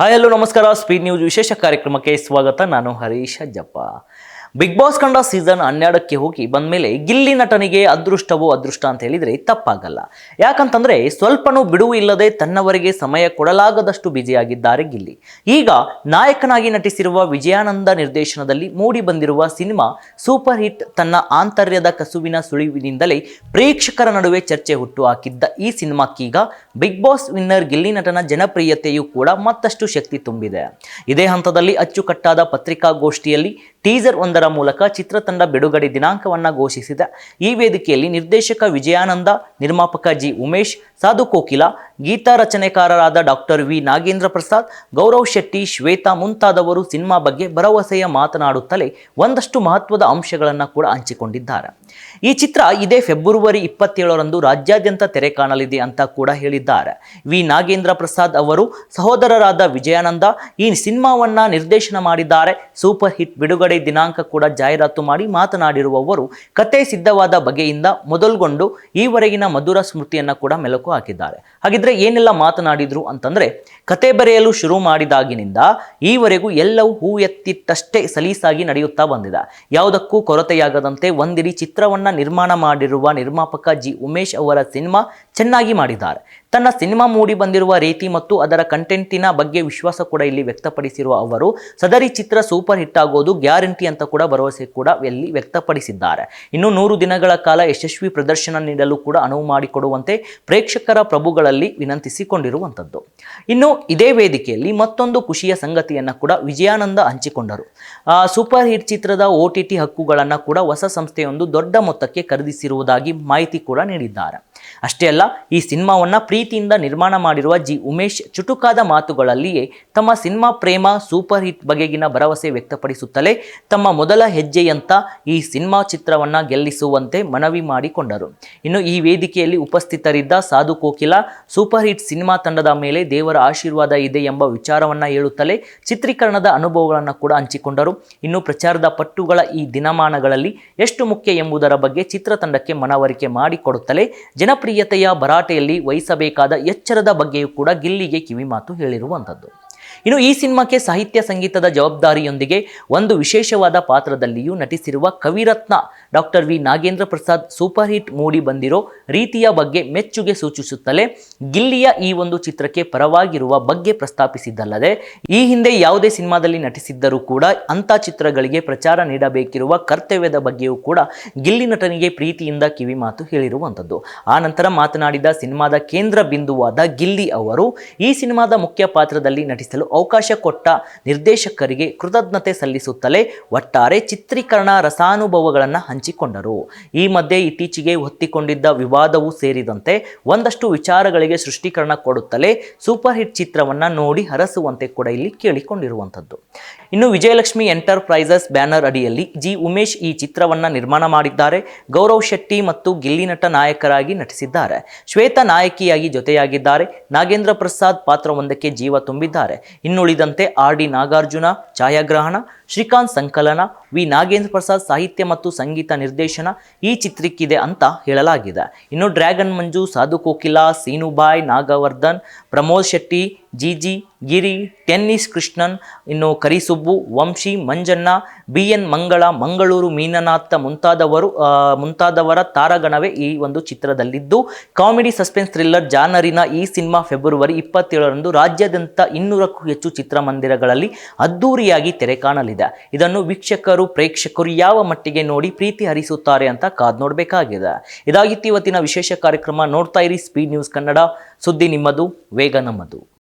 Hi hello ನಮಸ್ಕಾರ. Speed news ವಿಶೇಷ ಕಾರ್ಯಕ್ರಮಕ್ಕೆ ಸ್ವಾಗತ. ನಾನು ಹರೀಶ್ ಅಜ್ಜಪ್ಪ ಬಿಗ್ ಬಾಸ್ ಕಂಡ ಸೀಸನ್ ಹನ್ನೆರಡಕ್ಕೆ ಹೋಗಿ ಬಂದ್ಮೇಲೆ ಗಿಲ್ಲಿ ನಟನಿಗೆ ಅದೃಷ್ಟವೋ ಅದೃಷ್ಟ ಅಂತ ಹೇಳಿದ್ರೆ ತಪ್ಪಾಗಲ್ಲ. ಯಾಕಂತಂದ್ರೆ ಸ್ವಲ್ಪನೂ ಬಿಡುವು ಇಲ್ಲದೆ ತನ್ನವರಿಗೆ ಸಮಯ ಕೊಡಲಾಗದಷ್ಟು ಬ್ಯುಸಿಯಾಗಿದ್ದಾರೆ ಗಿಲ್ಲಿ. ಈಗ ನಾಯಕನಾಗಿ ನಟಿಸಿರುವ ವಿಜಯಾನಂದ ನಿರ್ದೇಶನದಲ್ಲಿ ಮೂಡಿ ಬಂದಿರುವ ಸಿನಿಮಾ ಸೂಪರ್ ಹಿಟ್ ತನ್ನ ಆಂತರ್ಯದ ಕಸುವಿನ ಸುಳಿವಿನಿಂದಲೇ ಪ್ರೇಕ್ಷಕರ ನಡುವೆ ಚರ್ಚೆ ಹುಟ್ಟು ಹಾಕಿದ್ದ ಈ ಸಿನಿಮಾಕ್ಕೀಗ ಬಿಗ್ ಬಾಸ್ ವಿನ್ನರ್ ಗಿಲ್ಲಿ ನಟನ ಜನಪ್ರಿಯತೆಯೂ ಕೂಡ ಮತ್ತಷ್ಟು ಶಕ್ತಿ ತುಂಬಿದೆ. ಇದೇ ಹಂತದಲ್ಲಿ ಅಚ್ಚುಕಟ್ಟಾದ ಪತ್ರಿಕಾಗೋಷ್ಠಿಯಲ್ಲಿ ಟೀಸರ್ ಒಂದರ ಮೂಲಕ ಚಿತ್ರತಂಡ ಬಿಡುಗಡೆ ದಿನಾಂಕವನ್ನು ಘೋಷಿಸಿದೆ. ಈ ವೇದಿಕೆಯಲ್ಲಿ ನಿರ್ದೇಶಕ ವಿಜಯಾನಂದ, ನಿರ್ಮಾಪಕ ಜಿ ಉಮೇಶ್, ಸಾಧು ಕೋಕಿಲ ಗೀತಾ ರಚನೆಕಾರರಾದ ಡಾಕ್ಟರ್ ವಿ. ನಾಗೇಂದ್ರ ಪ್ರಸಾದ್, ಗೌರವ್ ಶೆಟ್ಟಿ, ಶ್ವೇತಾ ಮುಂತಾದವರು ಸಿನಿಮಾ ಬಗ್ಗೆ ಭರವಸೆಯ ಮಾತನಾಡುತ್ತಲೇ ಒಂದಷ್ಟು ಮಹತ್ವದ ಅಂಶಗಳನ್ನು ಕೂಡ ಹಂಚಿಕೊಂಡಿದ್ದಾರೆ. ಈ ಚಿತ್ರ ಇದೇ ಫೆಬ್ರವರಿ ಇಪ್ಪತ್ತೇಳರಂದು ರಾಜ್ಯಾದ್ಯಂತ ತೆರೆ ಕಾಣಲಿದೆ ಅಂತ ಕೂಡ ಹೇಳಿದ್ದಾರೆ. ವಿ. ನಾಗೇಂದ್ರ ಪ್ರಸಾದ್ ಅವರು ಸಹೋದರರಾದ ವಿಜಯಾನಂದ ಈ ಸಿನಿಮಾವನ್ನು ನಿರ್ದೇಶನ ಮಾಡಿದ್ದಾರೆ. ಸೂಪರ್ ಹಿಟ್ ಬಿಡುಗಡೆ ದಿನಾಂಕ ಕೂಡ ಜಾಹೀರಾತು ಮಾಡಿ ಮಾತನಾಡಿರುವವರು ಕತೆ ಸಿದ್ಧವಾದ ಬಗೆಯಿಂದ ಮೊದಲುಗೊಂಡು ಈವರೆಗಿನ ಮಧುರ ಸ್ಮೃತಿಯನ್ನು ಕೂಡ ಮೆಲುಕು ಹಾಕಿದ್ದಾರೆ. ಹಾಗಿದ್ರೆ ಏನೆಲ್ಲ ಮಾತನಾಡಿದ್ರು ಅಂತಂದ್ರೆ, ಕತೆ ಬರೆಯಲು ಶುರು ಮಾಡಿದಾಗಿನಿಂದ ಈವರೆಗೂ ಎಲ್ಲವೂ ಹೂ ಎತ್ತಿಟ್ಟಷ್ಟೇ ಸಲೀಸಾಗಿ ನಡೆಯುತ್ತಾ ಬಂದಿದೆ. ಯಾವುದಕ್ಕೂ ಕೊರತೆಯಾಗದಂತೆ ಒಂದಿಡೀ ಚಿತ್ರವನ್ನ ನಿರ್ಮಾಣ ಮಾಡಿರುವ ನಿರ್ಮಾಪಕ ಜಿ. ಉಮೇಶ್ ಅವರ ಸಿನಿಮಾ ಚೆನ್ನಾಗಿ ಮಾಡಿದ್ದಾರೆ. ತನ್ನ ಸಿನಿಮಾ ಮೂಡಿ ಬಂದಿರುವ ರೀತಿ ಮತ್ತು ಅದರ ಕಂಟೆಂಟಿನ ಬಗ್ಗೆ ವಿಶ್ವಾಸ ಕೂಡ ಇಲ್ಲಿ ವ್ಯಕ್ತಪಡಿಸಿರುವ ಅವರು, ಸದರಿ ಚಿತ್ರ ಸೂಪರ್ ಹಿಟ್ ಆಗೋದು ಗ್ಯಾರಂಟಿ ಅಂತ ಕೂಡ ಭರವಸೆ ಕೂಡ ಇಲ್ಲಿ ವ್ಯಕ್ತಪಡಿಸಿದ್ದಾರೆ. ಇನ್ನು ನೂರು ದಿನಗಳ ಕಾಲ ಯಶಸ್ವಿ ಪ್ರದರ್ಶನ ನೀಡಲು ಕೂಡ ಅನುವು ಮಾಡಿಕೊಡುವಂತೆ ಪ್ರೇಕ್ಷಕರ ಪ್ರಭುಗಳಲ್ಲಿ ವಿನಂತಿಸಿಕೊಂಡಿರುವಂಥದ್ದು. ಇನ್ನು ಇದೇ ವೇದಿಕೆಯಲ್ಲಿ ಮತ್ತೊಂದು ಖುಷಿಯ ಸಂಗತಿಯನ್ನು ಕೂಡ ವಿಜಯಾನಂದ ಹಂಚಿಕೊಂಡರು. ಸೂಪರ್ ಹಿಟ್ ಚಿತ್ರದ ಒ ಟಿ ಟಿ ಹಕ್ಕುಗಳನ್ನು ಕೂಡ ಹೊಸ ಸಂಸ್ಥೆಯೊಂದು ದೊಡ್ಡ ಮೊತ್ತಕ್ಕೆ ಖರೀದಿಸಿರುವುದಾಗಿ ಮಾಹಿತಿ ಕೂಡ ನೀಡಿದ್ದಾರೆ. ಅಷ್ಟೇ ಅಲ್ಲ, ಈ ಸಿನಿಮಾವನ್ನ ಪ್ರೀತಿಯಿಂದ ನಿರ್ಮಾಣ ಮಾಡಿರುವ ಜಿ ಉಮೇಶ್ ಚುಟುಕಾದ ಮಾತುಗಳಲ್ಲಿಯೇ ತಮ್ಮ ಸಿನಿಮಾ ಪ್ರೇಮ, ಸೂಪರ್ ಹಿಟ್ ಬಗೆಗಿನ ಭರವಸೆ ವ್ಯಕ್ತಪಡಿಸುತ್ತಲೇ ತಮ್ಮ ಮೊದಲ ಹೆಜ್ಜೆಯಂತ ಈ ಸಿನಿಮಾ ಚಿತ್ರವನ್ನ ಗೆಲ್ಲಿಸುವಂತೆ ಮನವಿ ಮಾಡಿಕೊಂಡರು. ಇನ್ನು ಈ ವೇದಿಕೆಯಲ್ಲಿ ಉಪಸ್ಥಿತರಿದ್ದ Sadhu Kokila, super hit cinema ತಂಡದ ಮೇಲೆ ದೇವರ ಆಶೀರ್ವಾದ ಇದೆ ಎಂಬ ವಿಚಾರವನ್ನ ಹೇಳುತ್ತಲೇ ಚಿತ್ರೀಕರಣದ ಅನುಭವಗಳನ್ನು ಕೂಡ ಹಂಚಿಕೊಂಡರು. ಇನ್ನು ಪ್ರಚಾರದ ಪಟ್ಟುಗಳ ಈ ದಿನಮಾನಗಳಲ್ಲಿ ಎಷ್ಟು ಮುಖ್ಯ ಎಂಬುದರ ಬಗ್ಗೆ ಚಿತ್ರತಂಡಕ್ಕೆ ಮನವರಿಕೆ ಮಾಡಿಕೊಡುತ್ತಲೇ ಜನಪ್ರಿಯತೆಯ ಭರಾಟೆಯಲ್ಲಿ ವಹಿಸಬೇಕಾದ ಎಚ್ಚರದ ಬಗ್ಗೆಯೂ ಕೂಡ ಗಿಲ್ಲಿಗೆ ಕಿವಿಮಾತು ಹೇಳಿರುವಂಥದ್ದು. ಇನ್ನು ಈ ಸಿನಿಮಾಕ್ಕೆ ಸಾಹಿತ್ಯ ಸಂಗೀತದ ಜವಾಬ್ದಾರಿಯೊಂದಿಗೆ ಒಂದು ವಿಶೇಷವಾದ ಪಾತ್ರದಲ್ಲಿಯೂ ನಟಿಸಿರುವ Kaviratna, doctor V. Nagendra Prasad super hit ಮೂಡಿ ಬಂದಿರೋ ರೀತಿಯ ಬಗ್ಗೆ ಮೆಚ್ಚುಗೆ ಸೂಚಿಸುತ್ತಲೇ ಗಿಲ್ಲಿಯ ಈ ಒಂದು ಚಿತ್ರಕ್ಕೆ ಪರವಾಗಿರುವ ಬಗ್ಗೆ ಪ್ರಸ್ತಾಪಿಸಿದ್ದಲ್ಲದೆ, ಈ ಹಿಂದೆ ಯಾವುದೇ ಸಿನಿಮಾದಲ್ಲಿ ನಟಿಸಿದ್ದರೂ ಕೂಡ ಅಂಥ ಚಿತ್ರಗಳಿಗೆ ಪ್ರಚಾರ ನೀಡಬೇಕಿರುವ ಕರ್ತವ್ಯದ ಬಗ್ಗೆಯೂ ಕೂಡ ಗಿಲ್ಲಿ ನಟನಿಗೆ ಪ್ರೀತಿಯಿಂದ ಕಿವಿಮಾತು ಹೇಳಿರುವಂಥದ್ದು. ಆ ನಂತರ ಮಾತನಾಡಿದ ಸಿನಿಮಾದ ಕೇಂದ್ರ ಬಿಂದುವಾದ ಗಿಲ್ಲಿ ಅವರು ಈ ಸಿನಿಮಾದ ಮುಖ್ಯ ಪಾತ್ರದಲ್ಲಿ ನಟಿಸಲು ಅವಕಾಶ ಕೊಟ್ಟ ನಿರ್ದೇಶಕರಿಗೆ ಕೃತಜ್ಞತೆ ಸಲ್ಲಿಸುತ್ತಲೇ ಒಟ್ಟಾರೆ ಚಿತ್ರೀಕರಣ ರಸಾನುಭವಗಳನ್ನು ಹಂಚಿಕೊಂಡರು. ಈ ಮಧ್ಯೆ ಇತ್ತೀಚೆಗೆ ಹೊತ್ತಿಕೊಂಡಿದ್ದ ವಿವಾದವೂ ಸೇರಿದಂತೆ ಒಂದಷ್ಟು ವಿಚಾರಗಳಿಗೆ ಸೃಷ್ಟೀಕರಣ ಕೊಡುತ್ತಲೇ ಸೂಪರ್ ಹಿಟ್ ಚಿತ್ರವನ್ನು ನೋಡಿ ಹರಸುವಂತೆ ಕೂಡ ಇಲ್ಲಿ ಕೇಳಿಕೊಂಡಿರುವಂಥದ್ದು. ಇನ್ನು ವಿಜಯಲಕ್ಷ್ಮಿ ಎಂಟರ್ಪ್ರೈಸಸ್ ಬ್ಯಾನರ್ ಅಡಿಯಲ್ಲಿ ಜಿ ಉಮೇಶ್ ಈ ಚಿತ್ರವನ್ನ ನಿರ್ಮಾಣ ಮಾಡಿದ್ದಾರೆ. ಗೌರವ್ ಶೆಟ್ಟಿ ಮತ್ತು ಗಿಲ್ಲಿನಟ ನಾಯಕರಾಗಿ ನಟಿಸಿದ್ದಾರೆ. ಶ್ವೇತಾ ನಾಯಕಿಯಾಗಿ ಜೊತೆಯಾಗಿದ್ದಾರೆ. ನಾಗೇಂದ್ರ ಪ್ರಸಾದ್ ಪಾತ್ರವೊಂದಕ್ಕೆ ಜೀವ ತುಂಬಿದ್ದಾರೆ. ಇನ್ನುಳಿದಂತೆ ಆರ್ ಡಿ ನಾಗಾರ್ಜುನ, ಛಾಯಾಗ್ರಹಣ, ಶ್ರೀಕಾಂತ್ ಸಂಕಲನ, ವಿ ನಾಗೇಂದ್ರ ಪ್ರಸಾದ್ ಸಾಹಿತ್ಯ ಮತ್ತು ಸಂಗೀತ ನಿರ್ದೇಶನ ಈ ಚಿತ್ರಕ್ಕಿದೆ ಅಂತ ಹೇಳಲಾಗಿದೆ. ಇನ್ನು dragon Manju, Sadhu Kokila, Seenubhai, Nagavardhan, Pramod Shetty GG, Giri, tennis Krishnan, ಇನ್ನು ಕರಿಸುಬ್ಬು, ವಂಶಿ, ಮಂಜಣ್ಣ, ಬಿ ಎನ್ ಮಂಗಳ, ಮಂಗಳೂರು ಮೀನನಾಥ ಮುಂತಾದವರು ಮುಂತಾದವರ ತಾರಗಣವೇ ಈ ಒಂದು ಚಿತ್ರದಲ್ಲಿದ್ದು. ಕಾಮಿಡಿ ಸಸ್ಪೆನ್ಸ್ ಥ್ರಿಲ್ಲರ್ ಜಾನರಿನ ಈ ಸಿನಿಮಾ ಫೆಬ್ರವರಿ ಇಪ್ಪತ್ತೇಳರಂದು ರಾಜ್ಯಾದ್ಯಂತ ಇನ್ನೂರಕ್ಕೂ ಹೆಚ್ಚು ಚಿತ್ರಮಂದಿರಗಳಲ್ಲಿ ಅದ್ದೂರಿಯಾಗಿ ತೆರೆ ಕಾಣಲಿದೆ. ಇದನ್ನು ವೀಕ್ಷಕರು, ಪ್ರೇಕ್ಷಕರು ಯಾವ ಮಟ್ಟಿಗೆ ನೋಡಿ ಪ್ರೀತಿ ಹರಿಸುತ್ತಾರೆ ಅಂತ ಕಾದ್ ನೋಡಬೇಕಾಗಿದೆ. ಇದಾಗಿತ್ತು ಇವತ್ತಿನ ವಿಶೇಷ ಕಾರ್ಯಕ್ರಮ. ನೋಡ್ತಾ ಇರಿ ಸ್ಪೀಡ್ ನ್ಯೂಸ್ ಕನ್ನಡ. ಸುದ್ದಿ ನಿಮ್ಮದು, ವೇಗ ನಮ್ಮದು.